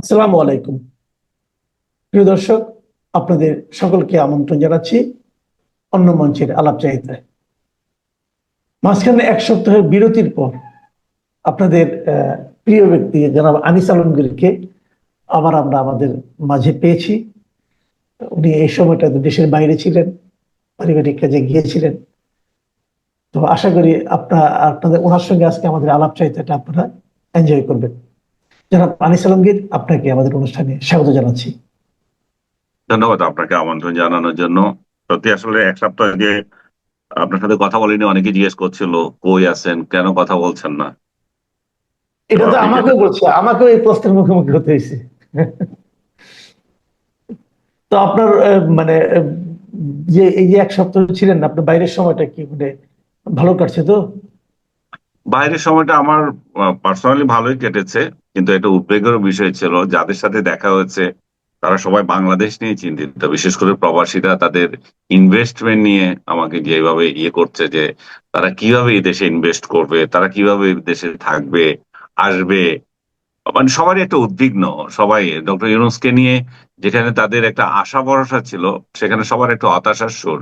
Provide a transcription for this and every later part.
আসসালামু আলাইকুম। প্রিয় দর্শক, আপনাদের সকলকে আমন্ত্রণ জানাচ্ছি অন্য মঞ্চের আলাপ চাহিদায় মাঝখানে এক সপ্তাহের বিরতির পর আপনাদের প্রিয় ব্যক্তি জনাব আনিস আলমগীরকে আবার আমরা আমাদের মাঝে পেয়েছি। উনি এই সময়টা দেশের বাইরে ছিলেন, পারিবারিক কাজে গিয়েছিলেন। তো আশা করি আপনার, আপনাদের, ওনার সঙ্গে আজকে আমাদের আলাপ চাহিদাটা আপনারা এনজয় করবেন। জনাব আনিস আলমগীর আপনাকে আমাদের অনুষ্ঠানে স্বাগত জানাচ্ছি। ধন্যবাদ আপনাকে আমন্ত্রণ জানানোর জন্য। সত্যি আসলে এক সপ্তাহ আগে আপনার সাথে কথা বলিনি অনেকে জিজ্ঞেস করছিল কই আছেন? কেন কথা বলছেন না? এটা তো আপনি আমাকেও বলছে আমাকেও এই প্রশ্নের মুখোমুখি হতে হয়েছে। তো আপনার মানে যে এই যে এক সপ্তাহ ছিলেন আপনার বাইরের সময়টা কি মানে ভালো কাটছে তো? বাইরের সময়টা আমার পার্সোনালি ভালোই কেটেছে। কিন্তু এটা উদ্বেগের বিষয় ছিল, যাদের সাথে দেখা হয়েছে, তারা সবাই বাংলাদেশ নিয়ে চিন্তিত। বিশেষ করে প্রবাসীরা তাদের ইনভেস্টমেন্ট নিয়ে আমাকে যেভাবে ইয়ে করছে যে, তারা কীভাবে এই দেশে ইনভেস্ট করবে, তারা কীভাবে দেশে থাকবে, আসবে মানে সবারই একটা উদ্বিগ্ন, সবাই। ডক্টর ইউনুসকে নিয়ে যেখানে তাদের একটা আশা ভরসা ছিল, সেখানে সবার একটা হতাশার সুর।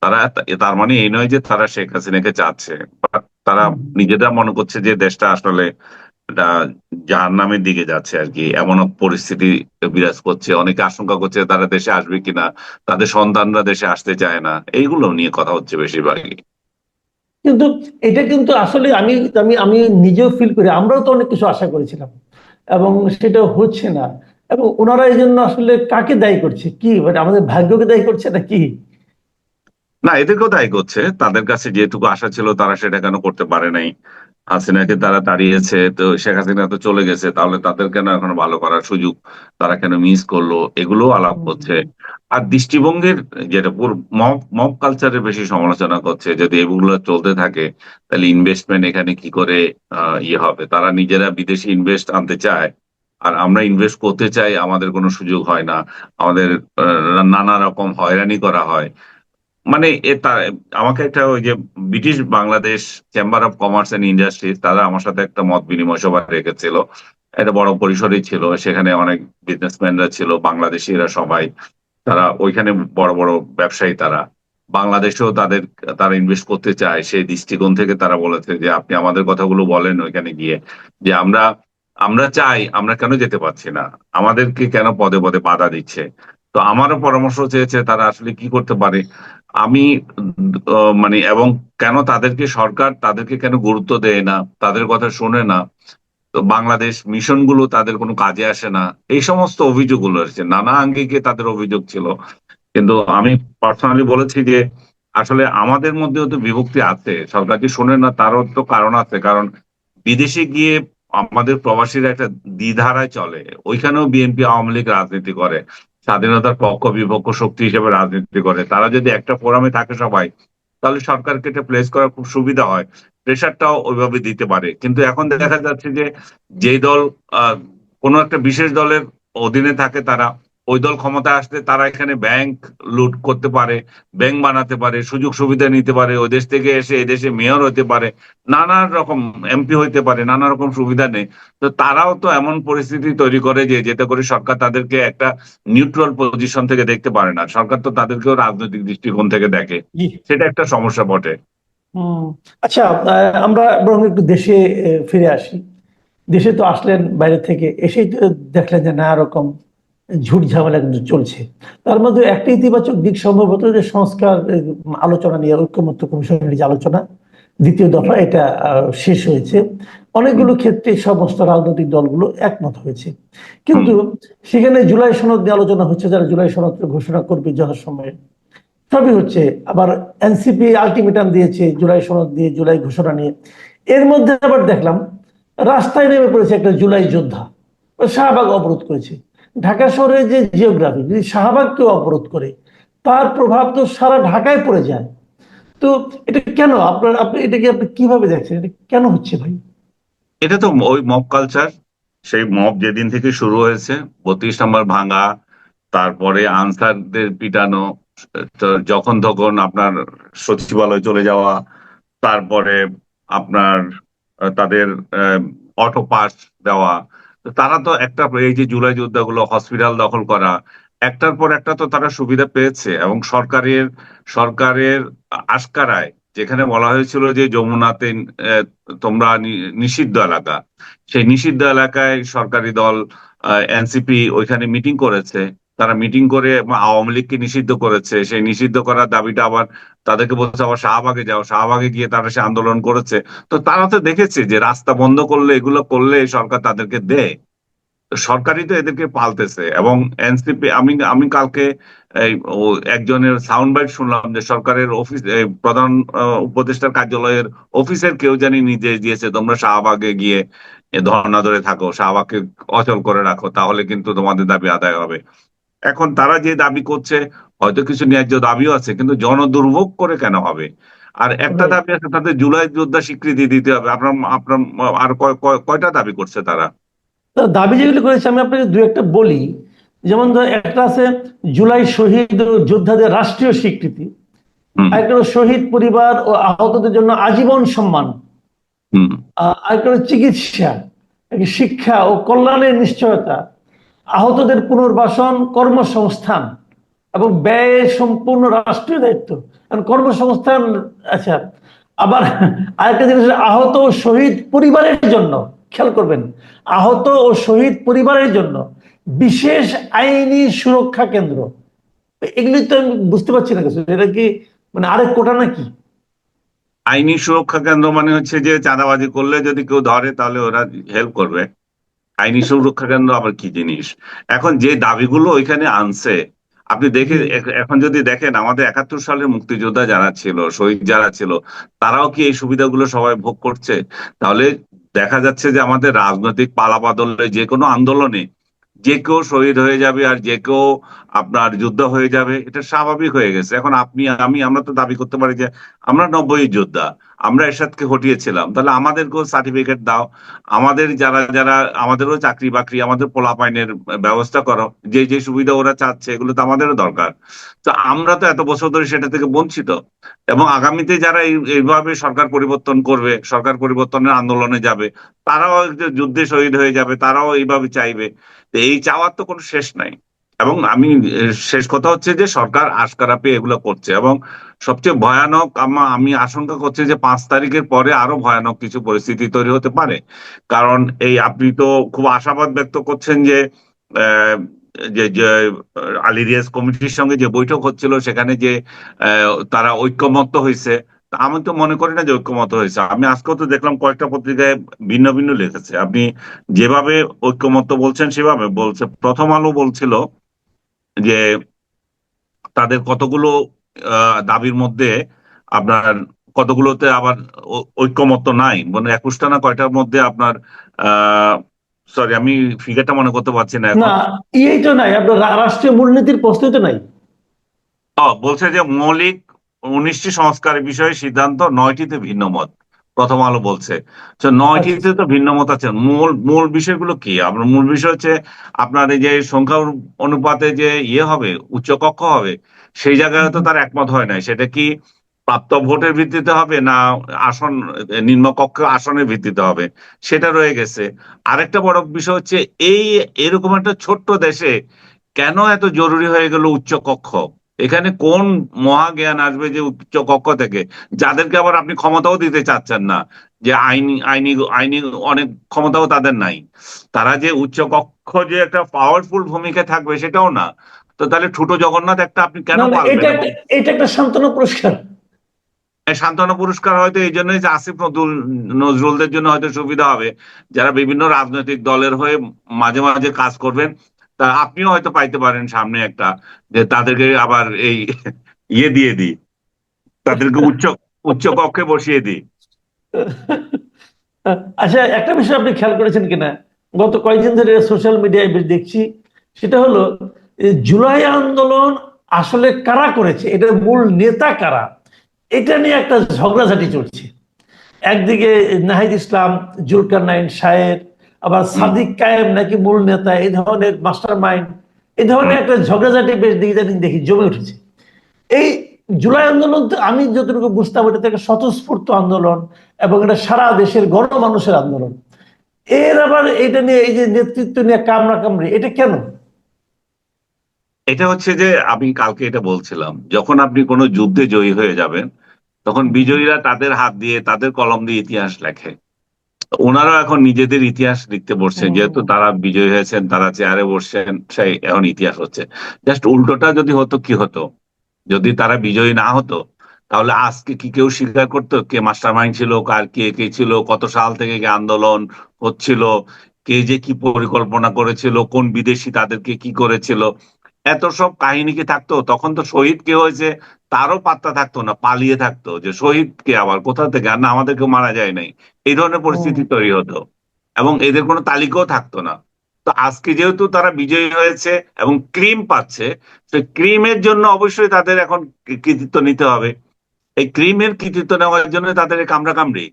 তারা, তার মানে এই নয় যে তারা শেখ হাসিনাকে চাচ্ছে তারা নিজেরা মনে করছে যে দেশটা আসলে জাহার নামের দিকে যাচ্ছে আর কি, এমন পরিস্থিতি বিরাজ করছে, অনেকে আশঙ্কা করছে তারা দেশে আসবে কিনা, তাদের সন্তানরা দেশে আসতে চায় না, এইগুলো নিয়ে কথা হচ্ছে বেশিরভাগই। কিন্তু এটা কিন্তু আসলে আমি আমি আমি নিজেও ফিল করি, আমরাও তো অনেক কিছু আশা করেছিলাম এবং সেটা হচ্ছে না। এবং ওনারা এই জন্য আসলে কাকে দায়ী করছে? কি? মানে আমাদের ভাগ্যকে দায়ী করছে না কি? না এদেরকেও দায়ী করছে। তাদের কাছে যেটুকু আশা ছিল তারা সেটা কেন করতে পারে নাই। হাসিনাকে তারা তাড়িয়েছে তো শেখ হাসিনা তো চলে গেছে তাহলে তাদের কেন এখন ভালো করার সুযোগ? তারা কেন মিস করল? এগুলো আলাপ করছে। আর দৃষ্টিভঙ্গির যেটা পুরো মব মব কালচারের বেশি সমালোচনা করছে যদি এগুলো চলতে থাকে তাহলে ইনভেস্টমেন্ট এখানে কি করে আহ, ইয়ে হবে? তারা নিজেরা বিদেশি ইনভেস্ট আনতে চায় আর আমরা ইনভেস্ট করতে চাই আমাদের কোনো সুযোগ হয় না। আমাদের নানা রকম হয়রানি করা হয়। মানে আমাকে একটা ওই যে British Bangladesh chamber of commerce and industries তারা আমার সাথে একটা মত বিনিময় সভা রেখেছিল। এটা বড় পরিসরই ছিল, সেখানে অনেক বিজনেসম্যানরা ছিল, বাংলাদেশিরা সবাই। তারা ওইখানে বড় বড় ব্যবসায়ী তারা। বাংলাদেশেও তাদের, তারা ইনভেস্ট করতে চায়, সেই দৃষ্টিকোণ থেকে তারা বলেছে যে, আপনি আমাদের কথাগুলো বলেন ওইখানে গিয়ে যে আমরা আমরা চাই, আমরা কেন যেতে পারছি না? আমাদেরকে কেন পদে পদে বাধা দিচ্ছে? তো আমারও পরামর্শ চেয়েছে তারা আসলে কি করতে পারে। আমি মানে এবং কেন তাদেরকে সরকার তাদেরকে কেন গুরুত্ব দেয় না, তাদের কথা শোনে না, তো বাংলাদেশ মিশনগুলো তাদের কোনো কাজে আসে না, এই সমস্ত অভিযোগগুলো এসেছে, নানা আঙ্গিকে তাদের অভিযোগ ছিল, কিন্তু আমি পার্সোনালি বলেছি যে আসলে আমাদের মধ্যেও তো বিভক্তি আছে, সরকার শোনে না তারও তো কারণ আছে, কারণ বিদেশে গিয়ে আমাদের প্রবাসীরা একটা দ্বিধারায় চলে, ওইখানেও বিএনপি আওয়ামী লীগ রাজনীতি করে স্বাধীনতার পক্ষ, বিপক্ষ, শক্তি হিসেবে রাজনীতি করে। তারা যদি একটা ফোরামে থাকে সবাই, তাহলে সরকারকে এটা প্লেস করা খুব সুবিধা হয়। প্রেশারটাও ওইভাবে দিতে পারে। কিন্তু এখন দেখা যাচ্ছে যে, যেই দল কোনো একটা বিশেষ দলের অধীনে থাকে তারা ওই দল ক্ষমতায় আসলে তারা এখানে ব্যাংক লুট করতে পারে ব্যাংক বানাতে পারে সুযোগ সুবিধা নিতে পারে ওই দেশ থেকে এসে এই দেশে মেয়র হতে পারে নানা রকম এমপি হইতে পারে নানা রকম সুবিধা নেই। তো তারাও তো এমন পরিস্থিতি তৈরি করে যে যেতে করে সরকার তাদেরকে একটা নিউট্রাল পজিশন থেকে দেখতে পারে না। সরকার তো তাদেরকেও রাজনৈতিক দৃষ্টিকোণ থেকে দেখে। সেটা একটা সমস্যা বটে। আচ্ছা আমরা বরং একটু দেশে ফিরে আসি। দেশে তো আসলেন বাইরে থেকে এসেই তো দেখলেন যে নানা রকম ঝুট ঝামেলা কিন্তু চলছে। তার মধ্যে একটা ইতিবাচক দিক সম্ভবত যে সংস্কার আলোচনা নিয়ে ঐক্যমত্য কমিশনের যে আলোচনা, দ্বিতীয় দফা এটা শেষ হয়েছে। অনেকগুলো ক্ষেত্রে সমস্ত রাজনৈতিক দলগুলো একমত হয়েছে। কিন্তু সেখানে জুলাই সনদ নিয়ে আলোচনা হচ্ছে, যারা জুলাই সনদ ঘোষণা করবে যথাসময়ে সবই হচ্ছে। আবার এনসিপি আলটিমেটাম দিয়েছে জুলাই সনদ দিয়ে, জুলাই ঘোষণা নিয়ে। এর মধ্যে আবার দেখলাম, রাস্তায় নেমে পড়েছে একটা জুলাই যোদ্ধা, শাহবাগ অবরোধ করেছে। ঢাকা শহরের যে জিওগ্রাফি যদি শাহবাগকেও অবরোধ করে, তার প্রভাব তো সারা ঢাকায় পড়ে যায়। তো এটা কেন? আপনার, আপনি এটাকে আপনি কীভাবে দেখছেন? এটা কেন হচ্ছে ভাই? এটা তো ওই মব কালচার সেই মব যেদিন থেকে শুরু হয়েছে, বত্রিশ নম্বর ভাঙা, তারপরে আনসারদের পিটানো যখন তখন আপনার সচিবালয় চলে যাওয়া, তারপরে আপনার, তাদের অটো পাস দেওয়া তারা তো একটা এই যে জুলাই যোদ্ধাগুলো হসপিটাল দখল করা, একটার পর একটা তো তারা সুবিধা পেয়েছে এবং সরকারের সরকারের আশকারায় যেখানে বলা হয়েছিল যে যমুনাতে তোমরা নিষিদ্ধ এলাকা, সেই নিষিদ্ধ এলাকায় সরকারি দল এনসিপি ওইখানে মিটিং করেছে। তারা মিটিং করে আওয়ামী লীগকে নিষিদ্ধ করেছে। সেই নিষিদ্ধ করার দাবিটা আবার তাদেরকে বলছে, আবার শাহবাগে যাও। শাহবাগে গিয়ে তারা সে আন্দোলন করেছে। তো তারা তো দেখেছে যে রাস্তা বন্ধ করলে, এগুলো করলে সরকার তাদেরকে দেয়। সরকারই তো এদেরকে পালতেছে এবং এনসিপি, আমি আমি কালকে একজনের সাউন্ড বাইট শুনলাম যে সরকারের অফিস প্রধান উপদেষ্টার কার্যালয়ের অফিসের কেউ জানি নির্দেশ দিয়েছে, তোমরা শাহবাগে গিয়ে ধর্ণা ধরে থাকো, শাহবাগকে অচল করে রাখো, তাহলে কিন্তু তোমাদের দাবি আদায় হবে। এখন তারা যে দাবি করছে হয়তো কিছু ন্যায্য দাবিও আছে কিন্তু জনদুর্ভোগ করে কেন হবে? আর একটা দাবি আছে তাদের জুলাই যোদ্ধা স্বীকৃতি দিতে হবে। আপনার আপনার আর কয়- কয়- কয়টা দাবি করছে তারা? দাবি যেগুলি করেছে আমি আপনাকে দু একটা বলি। যেমন ধর একটা আছে জুলাই শহীদ যোদ্ধাদের রাষ্ট্রীয় স্বীকৃতি। আরেকটা শহীদ পরিবার ও আহতদের জন্য আজীবন সম্মান। আরেকটা চিকিৎসা শিক্ষা ও কল্যাণের নিশ্চয়তা। আহতদের পুনর্বাসন কর্মসংস্থান এবং ব্যয় সম্পূর্ণ রাষ্ট্রীয় দায়িত্ব। কারণ কর্মসংস্থান আচ্ছা আবার আরেকটা জিনিস আহত ও শহীদ পরিবারের জন্য, খেয়াল করবেন, আহত ও শহীদ পরিবারের জন্য বিশেষ আইনি সুরক্ষা কেন্দ্র। এগুলি তো আমি বুঝতে পারছি না কিছু, এটা কি মানে আরেক কোটা নাকি? আইনি সুরক্ষা কেন্দ্র মানে হচ্ছে যে চাঁদাবাজি করলে যদি কেউ ধরে তাহলে ওরা হেল্প করবে। আইনি সুরক্ষা কেন্দ্র আবার কি জিনিস? এখন যে দাবিগুলো ওইখানে আনছে, আপনি দেখে এখন যদি দেখেন আমাদের একাত্তর সালের মুক্তিযোদ্ধা যারা ছিল, শহীদ যারা ছিল, তারাও কি এই সুবিধাগুলো সবাই ভোগ করছে? তাহলে দেখা যাচ্ছে যে আমাদের রাজনৈতিক পালাপাদলে যে কোনো আন্দোলনে যে কেউ শহীদ হয়ে যাবে আর যে কেউ আপনার যুদ্ধ হয়ে যাবে, এটা স্বাভাবিক হয়ে গেছে। এখন আপনি, আমি, আমরা তো দাবি করতে পারি যে আমরা নব্বই যোদ্ধা। আমরা এরশাদকে হটিয়েছিলাম, তাহলে আমাদেরকেও সার্টিফিকেট দাও। আমাদের যারা যারা, আমাদেরও চাকরি বাকরি, আমাদের পোলাপাইনের ব্যবস্থা করো। যে যে সুবিধা ওরা চাচ্ছে, এগুলো তো আমাদেরও দরকার। তো আমরা তো এত বছর ধরে সেটা থেকে বঞ্চিত। এবং আগামীতে যারা এই- এইভাবে সরকার পরিবর্তন করবে, সরকার পরিবর্তনের আন্দোলনে যাবে, তারাও যুদ্ধে শহীদ হয়ে যাবে, তারাও এইভাবে চাইবে। তো এই চাওয়ার তো কোনো শেষ নাই। এবং আমি শেষ কথা হচ্ছে যে সরকার আশকারা পেয়ে এগুলো করছে এবং সবচেয়ে ভয়ানক আমা- আমি আশঙ্কা করছি যে পাঁচ তারিখের পরে আরও ভয়ানক কিছু পরিস্থিতি তৈরি হতে পারে। কারণ এই আপনি তো খুব আশাবাদ ব্যক্ত করছেন যে যে আলী রিয়াজ কমিটির সঙ্গে যে বৈঠক হচ্ছিল সেখানে যে তারা ঐক্যমত্য হয়েছে। আমি তো মনে করি না যে ঐক্যমত হয়েছে। আমি আজকেও তো দেখলাম কয়েকটা পত্রিকায় ভিন্ন ভিন্ন লিখেছে। আপনি যেভাবে ঐক্যমত্য বলছেন সেভাবে বলছে। প্রথম আলো বলছিল যে তাদের কতগুলো আহ, দাবির মধ্যে আপনার কতগুলোতে আবার ঐক্যমত্য নাই। মানে একুশটা না কয়টার মধ্যে আপনার আহ সরি আমি ফিগারটা মনে করতে পারছি না এখন। না তো নাই আপনার রাষ্ট্রীয় মূলনীতির প্রশ্নই তো নাই বলছে যে মৌলিক উনিশটি সংস্কারের বিষয়ে সিদ্ধান্ত নয়টিতে ভিন্ন মত প্রথম আলো বলছে। তো নয়টিতে তো ভিন্ন মত আছে। মূল মূল বিষয়গুলো কি? আপনার মূল বিষয় হচ্ছে আপনার এই যে সংখ্যা অনুপাতে যে ইয়ে হবে উচ্চকক্ষ হবে সেই জায়গায় তো তার একমত হয় নাই। সেটা কি প্রাপ্ত ভোটের ভিত্তিতে হবে না আসন নিম্নকক্ষ আসনের ভিত্তিতে হবে? সেটা রয়ে গেছে। আরেকটা বড় বিষয় হচ্ছে এই এরকম একটা ছোট্ট দেশে কেন এত জরুরি হয়ে গেল উচ্চকক্ষ? এখানে কোন মহাজ্ঞান আসবে যে উচ্চ কক্ষ থেকে? যাদেরকে আবার আপনি ক্ষমতাও দিতে চাচ্ছেন না যে আইনি আইনি আইনি অনেক ক্ষমতাও তাদের নাই। তারা যে উচ্চ কক্ষ যে একটা পাওয়ারফুল ভূমিকা থাকবে সেটাও না। তো তাহলে ছোট জগন্নাথ একটা আপনি কেন এটা একটা সান্ত্বনা পুরস্কার। সান্ত্বনা পুরস্কার হয়তো এই জন্যই যে আসিফ নজরুল নজরুলদের জন্য হয়তো সুবিধা হবে। যারা বিভিন্ন রাজনৈতিক দলের হয়ে মাঝে মাঝে কাজ করবেন তা আপনিও হয়তো পাইতে পারেন সামনে একটা, যে তাদেরকে আবার এই ইয়ে দিয়ে দিই। তাদেরকে উচ্চ উচ্চ কক্ষে বসিয়ে দিই। আচ্ছা একটা বিষয় আপনি খেয়াল করেছেন কিনা? গত কয়েকদিন ধরে সোশ্যাল মিডিয়ায় দেখছি, সেটা হলো জুলাই আন্দোলন আসলে কারা করেছে? এটার মূল নেতা কারা? এটা নিয়ে একটা ঝগড়াঝাটি চলছে। একদিকে নাহিদ ইসলাম জুলকার নাইন শায়ের আবার সাদিক কায়েম নাকি মূল নেতা, এই ধরনের মাস্টার মাইন্ড এই ধরনের একটা ঝগড়াঝাটি বেশ ইদানিং দেখি জমে উঠেছে। এই জুলাই আন্দোলন তো আমি যতটুকু বুঝতাম, এটা একটা স্বতঃস্ফূর্ত আন্দোলন এবং এটা সারা দেশের গণমানুষের আন্দোলন। এর আবার এটা নিয়ে এই যে নেতৃত্ব নিয়ে কামড়া কামড়ি, এটা কেন? এটা হচ্ছে যে আমি কালকে এটা বলছিলাম, যখন আপনি কোনো যুদ্ধে জয়ী হয়ে যাবেন, তখন বিজয়ীরা তাদের হাত দিয়ে, তাদের কলম দিয়ে ইতিহাস লেখে। ওনারাও এখন নিজেদের ইতিহাস লিখতে বসছেন যেহেতু তারা বিজয়ী হয়েছেন তারা চেয়ারে বসছেন সেই এখন ইতিহাস হচ্ছে। জাস্ট উল্টোটা যদি হতো কি হতো? যদি তারা বিজয়ী না হতো তাহলে আজকে কি কেউ স্বীকার করতো? কে মাস্টার মাইন্ড ছিল কার কে কে ছিল কত সাল থেকে কি আন্দোলন হচ্ছিল কে যে কি পরিকল্পনা করেছিল কোন বিদেশি তাদেরকে কি করেছিল? এত সব কাহিনী কি থাকতো? তখন তো শহীদ কে হয়েছে তারও পাত্তা থাকতো না পালিয়ে থাকতো যে শহীদ কে আবার কোথা থেকে? আর না আমাদের কেউ মারা যায় নাই। এই ধরনের পরিস্থিতি তৈরি হতো। এবং এদের কোনো তালিকাও থাকতো না। তো আজকে যেহেতু তারা বিজয়ী হয়েছে এবং ক্রিম পাচ্ছে সেই ক্রিমের জন্য অবশ্যই তাদের এখন কৃতিত্ব নিতে হবে। এই ক্রিমের কৃতিত্ব নেওয়ার জন্য তাদের এই কামড়া কামড়ি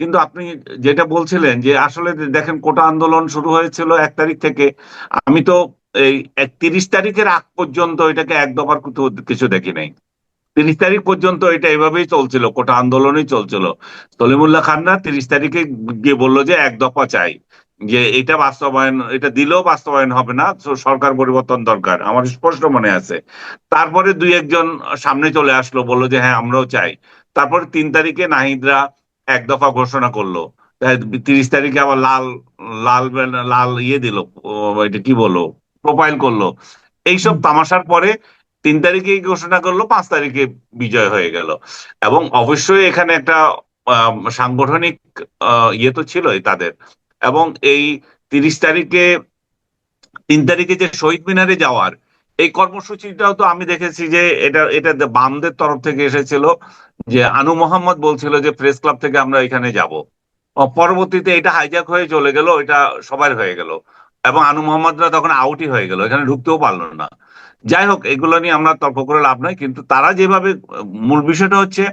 কিন্তু আপনি যেটা বলছিলেন যে আসলে দেখেন কোটা আন্দোলন শুরু হয়েছিল এক তারিখ থেকে। আমি তো এই তিরিশ তারিখের আগ পর্যন্ত এটাকে এক দফার কিছু দেখি নাই তিরিশ তারিখ পর্যন্ত এটা এভাবেই চলছিল, কোটা আন্দোলনই চলছিল। সলিমুল্লাহ খানরা তিরিশ তারিখে গিয়ে বলল যে এক দফা চাই, যে এটা বাস্তবায়ন, এটা দিলেও বাস্তবায়ন হবে না সরকার পরিবর্তন দরকার, আমার স্পষ্ট মনে আছে। তারপরে দুই একজন সামনে চলে আসলো, বলল যে হ্যাঁ আমরাও চাই। তারপরে তিন তারিখে নাহিদরা এক দফা ঘোষণা করল তিরিশ তারিখে আবার লাল লাল লাল ইয়ে দিল এটা কি বলো প্রোফাইল করল। এইসব তামাশার পরে তিন তারিখে ঘোষণা করল, পাঁচ তারিখে বিজয় হয়ে গেল। এবং অবশ্যই এখানে একটা সাংগঠনিক ইয়ে তো ছিলই তাদের। এবং এই তিরিশ তারিখে, তিন তারিখে যে শহীদ মিনারে যাওয়ার, এই কর্মসূচিটাও তো আমি দেখেছি যে এটা এটা বামদের তরফ থেকে এসেছিল যে আনু মোহাম্মদ বলছিল যে প্রেস ক্লাব থেকে আমরা এখানে যাব। পরবর্তীতে এটা হাইজ্যাক হয়ে চলে গেল এটা সবার হয়ে গেল। এবং আনু মোহাম্মদরা তখন আউটই হয়ে গেল, এখানে ঢুকতেও পারল না। যাই হোক এগুলো নিয়ে আমরা তর্ক করে লাভ নাই কিন্তু তারা যেভাবে মূল বিষয়টা হচ্ছে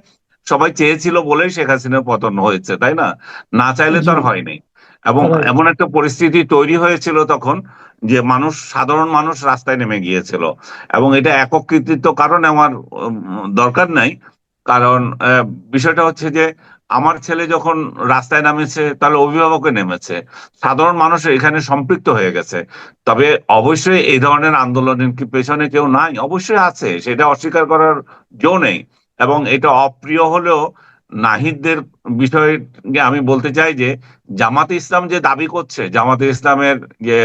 সবাই চেয়েছিল বলেই শেখ হাসিনার পতন হয়েছে তাই না? না চাইলে তো আর হয়নি। এবং এমন একটা পরিস্থিতি তৈরি হয়েছিল তখন যে মানুষ সাধারণ মানুষ রাস্তায় নেমে গিয়েছিল। এবং এটা একক কৃতিত্ব কারণ আমার দরকার নাই। কারণ বিষয়টা হচ্ছে যে আমার ছেলে যখন রাস্তায় নামেছে, তাহলে অভিভাবকে নেমেছে। সাধারণ মানুষ এখানে সম্পৃক্ত হয়ে গেছে। তবে অবশ্যই এই ধরনের আন্দোলনের কি পেছনে কেউ নাই? অবশ্যই আছে। সেটা অস্বীকার করার জো নেই। এবং এটা অপ্রিয় হলেও নাহিদদের বিষয়ে আমি বলতে চাই যে, জামাতে ইসলাম যে দাবি করছে, জামাতে ইসলামের যে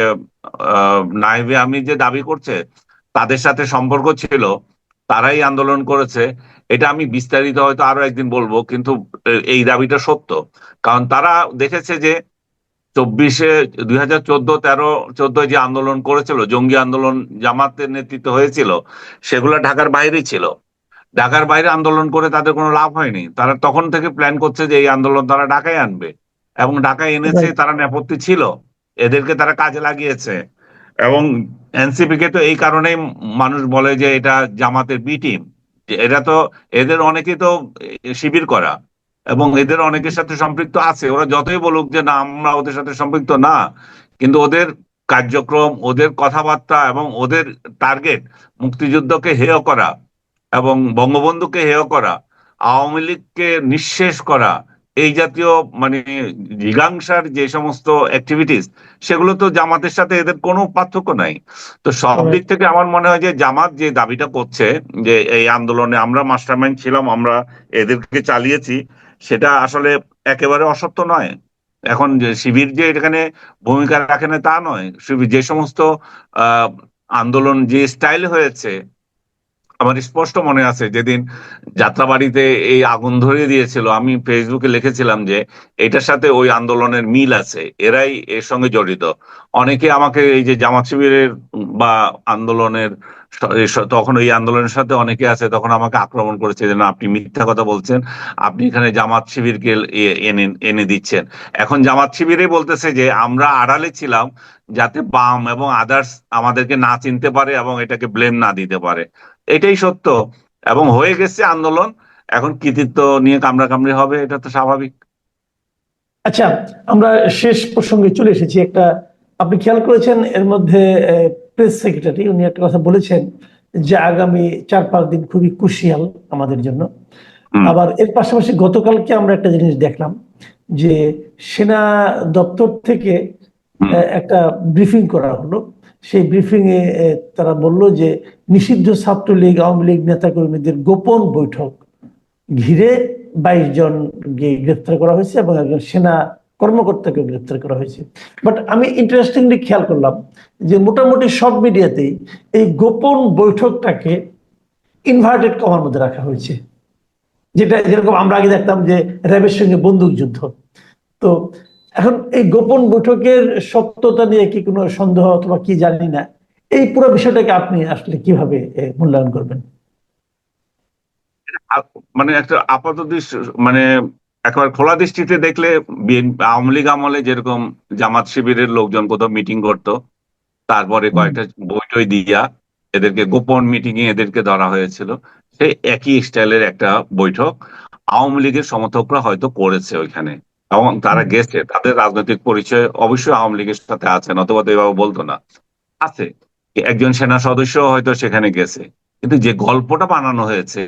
নায়েবে আমি যে দাবি করছে, তাদের সাথে সম্পর্ক ছিল, তারাই আন্দোলন করেছে। এটা আমি বিস্তারিত হয়তো আরও একদিন বলব কিন্তু এই দাবিটা সত্য। কারণ তারা দেখেছে যে চব্বিশে দুই হাজার চোদ্দ তেরো চোদ্দ যে আন্দোলন করেছিল জঙ্গি আন্দোলন জামাতের নেতৃত্ব হয়েছিল সেগুলো ঢাকার বাইরেই ছিল। ঢাকার বাইরে আন্দোলন করে তাদের কোনো লাভ হয়নি। তারা তখন থেকে প্ল্যান করছে যে এই আন্দোলন তারা ঢাকায় আনবে। এবং ঢাকায় এনেছে তারা নেপথ্যে ছিল। এদেরকে তারা কাজে লাগিয়েছে। এবং এনসিপি কে তো এই কারণেই মানুষ বলে যে এটা জামাতের বি টিম এটা তো, এদের অনেকে তো শিবির করা। এবং এদের অনেকের সাথে সম্পৃক্ত আছে। ওরা যতই বলুক যে, না, আমরা ওদের সাথে সম্পৃক্ত না। কিন্তু ওদের কার্যক্রম, ওদের কথাবার্তা এবং ওদের টার্গেট মুক্তিযুদ্ধকে হেয় করা এবং বঙ্গবন্ধুকে হেয় করা, আওয়ামী লীগকে নিঃশেষ করা এই জাতীয় মানে জিজ্ঞাংসার যে সমস্ত অ্যাক্টিভিটিস সেগুলো তো জামাতের সাথে এদের কোনো পার্থক্য নাই। তো সব দিক থেকে আমার মনে হয় যে জামাত যে দাবিটা করছে যে এই আন্দোলনে আমরা মাস্টারমাইন্ড ছিলাম আমরা এদেরকে চালিয়েছি সেটা আসলে একেবারে অসত্য নয়। এখন যে শিবির যে এখানে ভূমিকা রাখে না তা নয়। শিবির যে সমস্ত আহ আন্দোলন যে স্টাইল হয়েছে আমার স্পষ্ট মনে আছে, যেদিন যাত্রাবাড়িতে এই আগুন ধরিয়ে দিয়েছিল, আমি ফেসবুকে লিখেছিলাম যে, এটার সাথে ওই আন্দোলনের মিল আছে, এরাই এর সঙ্গে জড়িত। অনেকে আমাকে এই যে জামাত শিবিরের বা আন্দোলনের তখন এই আন্দোলনের সাথে অনেকে আছে, তখন আমাকে আক্রমণ করেছে যে, না, আপনি মিথ্যা কথা বলছেন। আপনি এখানে জামাত শিবিরকে এনে এনে দিচ্ছেন। এখন জামাত শিবিরই বলতেছে যে, আমরা আড়ালে ছিলাম যাতে বাম এবং আদার্স আমাদেরকে না চিনতে পারে এবং এটাকে ব্লেম না দিতে পারে। এটাই সত্য। এবং হয়ে গেছে আন্দোলন। এখন কৃতিত্ব নিয়ে কামড়া কামড়ি হবে, এটা তো স্বাভাবিক। আচ্ছা আমরা শেষ প্রসঙ্গে চলে এসেছি। একটা, আপনি খেয়াল করেছেন, এর মধ্যে প্রেস সেক্রেটারি উনি একটা কথা বলেছেন যে আগামী চার পাঁচ দিন খুবই কুশিয়াল আমাদের জন্য। আবার এর পাশাপাশি গতকালকে আমরা একটা জিনিস দেখলাম যে সেনা দপ্তর থেকে একটা ব্রিফিং করা হলো। সেই ব্রিফিং এ তারা বলল যে নিষিদ্ধ ছাত্রলীগ আওয়ামী লীগ নেতাকর্মীদের গোপন বৈঠক ঘিরে বাইশ জনকে গ্রেফতার করা হয়েছে এবং একজন সেনা কর্মকর্তাকে গ্রেফতার করা হয়েছে। বাট আমি ইন্টারেস্টিংলি খেয়াল করলাম যে মোটামুটি সব মিডিয়াতেই এই গোপন বৈঠকটাকে ইনভার্টেড কমার মধ্যে রাখা হয়েছে। যেটা যেরকম আমরা আগে দেখতাম যে র্যাবের সঙ্গে বন্দুক যুদ্ধ। তো এখন এই গোপন বৈঠকের সত্যতা নিয়ে কি কোনো সন্দেহ অথবা কি জানি না, এই পুরো বিষয়টাকে আপনি আসলে কীভাবে মূল্যায়ন করবেন? মানে একটা আপাত দৃষ্টি মানে একেবারে খোলা দৃষ্টিতে দেখলে আওয়ামী লীগ আমলে যেরকম জামাত শিবিরের লোকজন কোথাও মিটিং করতো তারপরে। কয়েকটা বইটই দিয়া এদেরকে গোপন মিটিং এ এদেরকে ধরা হয়েছিল। সেই একই স্টাইলের একটা বৈঠক আওয়ামী লীগের সমর্থকরা হয়তো করেছে ওইখানে। এবং তারা গেছে তাদের রাজনৈতিক পরিচয় অবশ্যই আওয়ামী লীগের সাথে আছে নতুবা তো এভাবে বলতো না। আছে একজন সেনা সদস্য হয়তো সেখানে গেছে। কিন্তু যে গল্পটা বানানো হয়েছে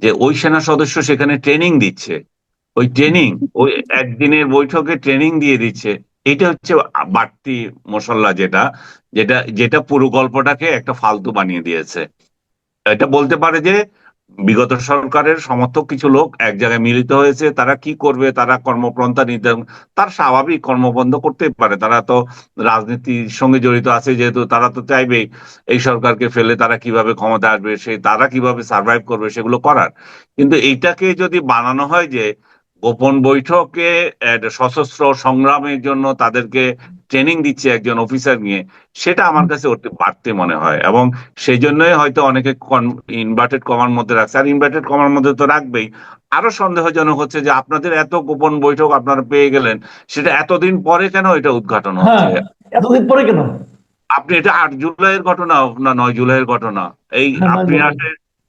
যে ওই সেনা সদস্য সেখানে ট্রেনিং দিচ্ছে ওই ট্রেনিং ওই একদিনের বৈঠকে ট্রেনিং দিয়ে দিচ্ছে। এটা হচ্ছে বাড়তি মশলা যেটা যেটা যেটা পুরো গল্পটাকে একটা ফালতু বানিয়ে দিয়েছে। এটা বলতে পারে যে বিগত সরকারের সমর্থক কিছু লোক এক জায়গায় মিলিত হয়েছে, তারা কি করবে, তারা কর্মপন্থা নির্ধারণ, তার স্বাভাবিক কর্মবন্ধ করতে পারে। তারা তো রাজনীতির সঙ্গে জড়িত আছে যেহেতু, তারা তো চাইবেই এই সরকারকে ফেলে তারা কীভাবে ক্ষমতা আসবে, সে, তারা কীভাবে সার্ভাইভ করবে সেগুলো করার। কিন্তু এইটাকে যদি বানানো হয় যে গোপন বৈঠকে সশস্ত্র সংগ্রামের জন্য তাদেরকে ট্রেনিং দিচ্ছে একজন অফিসার নিয়ে সেটা আমার কাছে অতি বাড়তি মনে হয়। এবং সেই জন্যই হয়তো অনেকে ইনভার্টেড কমার মধ্যে রাখছে। আর ইনভার্টেড কমার মধ্যে তো রাখবেই। আরও সন্দেহজনক হচ্ছে যে আপনাদের এত গোপন বৈঠক আপনারা পেয়ে গেলেন সেটা এতদিন পরে কেন এটা উদ্ঘাটন হ্যাঁ হচ্ছে? এতদিন পরে কেন? আপনি এটা আট জুলাইয়ের ঘটনা না নয় জুলাইয়ের ঘটনা এই হ্যাঁ, আপনি জুলাই।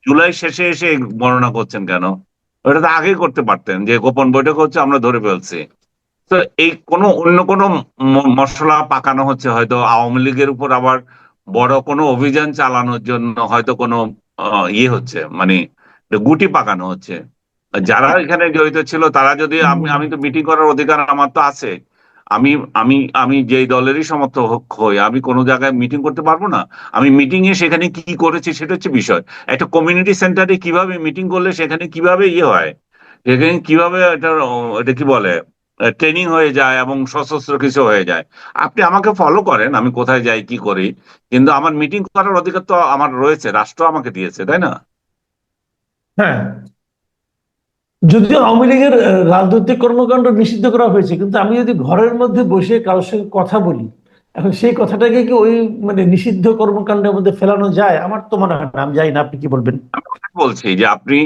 জুলাই শেষে এসে বর্ণনা করছেন কেন? ওটা তো আগেই করতে পারতেন, যে গোপন বৈঠক হচ্ছে আমরা ধরে ফেলছি। তো এই কোন, অন্য কোনো মশলা পাকানো হচ্ছে, হয়তো আওয়ামী লীগের উপর আবার বড় কোনো অভিযান চালানোর জন্য হয়তো কোনো ইয়ে হচ্ছে মানে গুটি পাকানো হচ্ছে। যারা এখানে জড়িত ছিল, তারা যদি আমি আমি তো মিটিং করার অধিকার আমার তো আছে। আমি আমি আমি যেই দলেরই সমর্থক হই, আমি কোনো জায়গায় মিটিং করতে পারব না। আমি মিটিং এ সেখানে কি করেছি সেটা হচ্ছে বিষয়। একটা কমিউনিটি সেন্টারে কীভাবে মিটিং করলে সেখানে কীভাবে ইয়ে হয়? সেখানে কীভাবে এটা এটা কি বলে ট্রেনিং হয়ে যায় এবং সশস্ত্র কিছু হয়ে যায়। আপনি আমাকে ফলো করেন, আমি কোথায় যাই, কি করি। কিন্তু আমার মিটিং করার অধিকার তো আমার রয়েছে, রাষ্ট্র আমাকে দিয়েছে, তাই না? হ্যাঁ যদিও আওয়ামী লীগের রাজনৈতিক কর্মকাণ্ড নিষিদ্ধ করা হয়েছে, কিন্তু আমি যদি ঘরের মধ্যে বসে কারোর সঙ্গে কথা বলি, এখন সেই কথাটাকে কি ওই মানে নিষিদ্ধ কর্মকাণ্ডের মধ্যে ফেলানো যায়? আমার তো মনে হয় না, আমি জানি না, আপনি কি বলবেন? বলছি যে আপনি,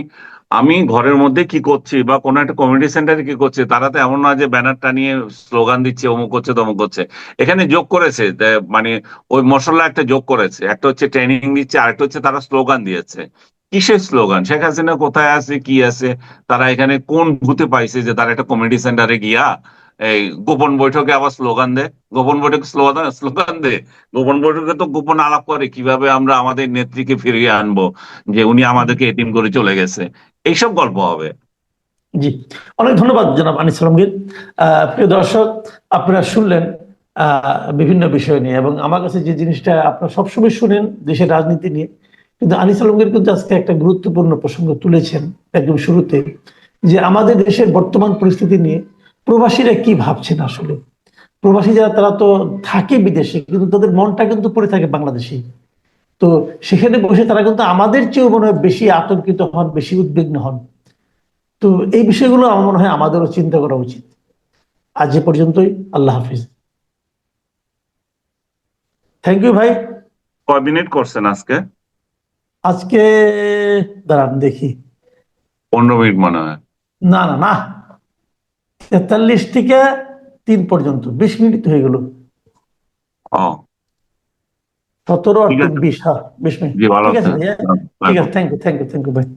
আমি ঘরের মধ্যে কি করছি বা কোনো একটা কমিউনিটি সেন্টারে কি করছে, তারা তো এমন না যে ব্যানারটা নিয়ে স্লোগান দিচ্ছে, অমুক করছে, তমুক করছে। এখানে যোগ করেছে মানে ওই মশলা একটা যোগ করেছে, একটা হচ্ছে ট্রেনিং দিচ্ছে আরেকটা হচ্ছে তারা স্লোগান দিয়েছে। কিসের স্লোগান শেখ হাসিনা কোথায় আছে, কি আছে? তারা এখানে কোন ভূতে পাইছে যে তারা একটা কমিউনিটি সেন্টারে গিয়া এই গোপন বৈঠকে আবার স্লোগান দেয়? গোপন বৈঠকে স্লোগান স্লোগান দেয়? গোপন বৈঠকে তো গোপন আলাপ করে, কীভাবে আমরা আমাদের নেত্রীকে ফিরিয়ে আনব যে উনি আমাদেরকে এটিম করে চলে গেছে? এইসব গল্প হবে। জি, অনেক ধন্যবাদ জনাব আনিস আলমগীর। প্রিয় দর্শক, আপনারা শুনলেন বিভিন্ন বিষয় নিয়ে এবং আমার কাছে যে জিনিসটা আপনারা সবসময় শুনেন, দেশের রাজনীতি নিয়ে কিন্তু আনিস আলমগীর কিন্তু আজকে একটা গুরুত্বপূর্ণ প্রসঙ্গ তুলেছেন একদম শুরুতে, যে আমাদের দেশের বর্তমান পরিস্থিতি নিয়ে প্রবাসীরা কি ভাবছেন আসলে? প্রবাসী যারা, তারা তো থাকে বিদেশে, কিন্তু তাদের মনটা কিন্তু পড়ে থাকে বাংলাদেশেই তো সেখানে বসে তারা কিন্তু আমাদের চেয়েও মনে হয় বেশি আতঙ্কিত হন, বেশি উদ্বিগ্ন হন। তো এই বিষয়গুলো আমার মনে হয় আমাদেরও চিন্তা করা উচিত। আজ এ পর্যন্তই, আল্লাহ হাফিজ। থ্যাংক ইউ ভাই। কয় মিনিট করছেন আজকে। আজকে দাঁড়ান দেখি। পনেরো মিনিট মনে হয়। না না না। তেতাল্লিশ থেকে তিন পর্যন্ত বিশ মিনিট হয়ে গেল। সতেরো আর। বিশ হ্যাঁ বিশ মিনিট। ঠিক আছে ঠিক আছে thank you thank you thank you ভাই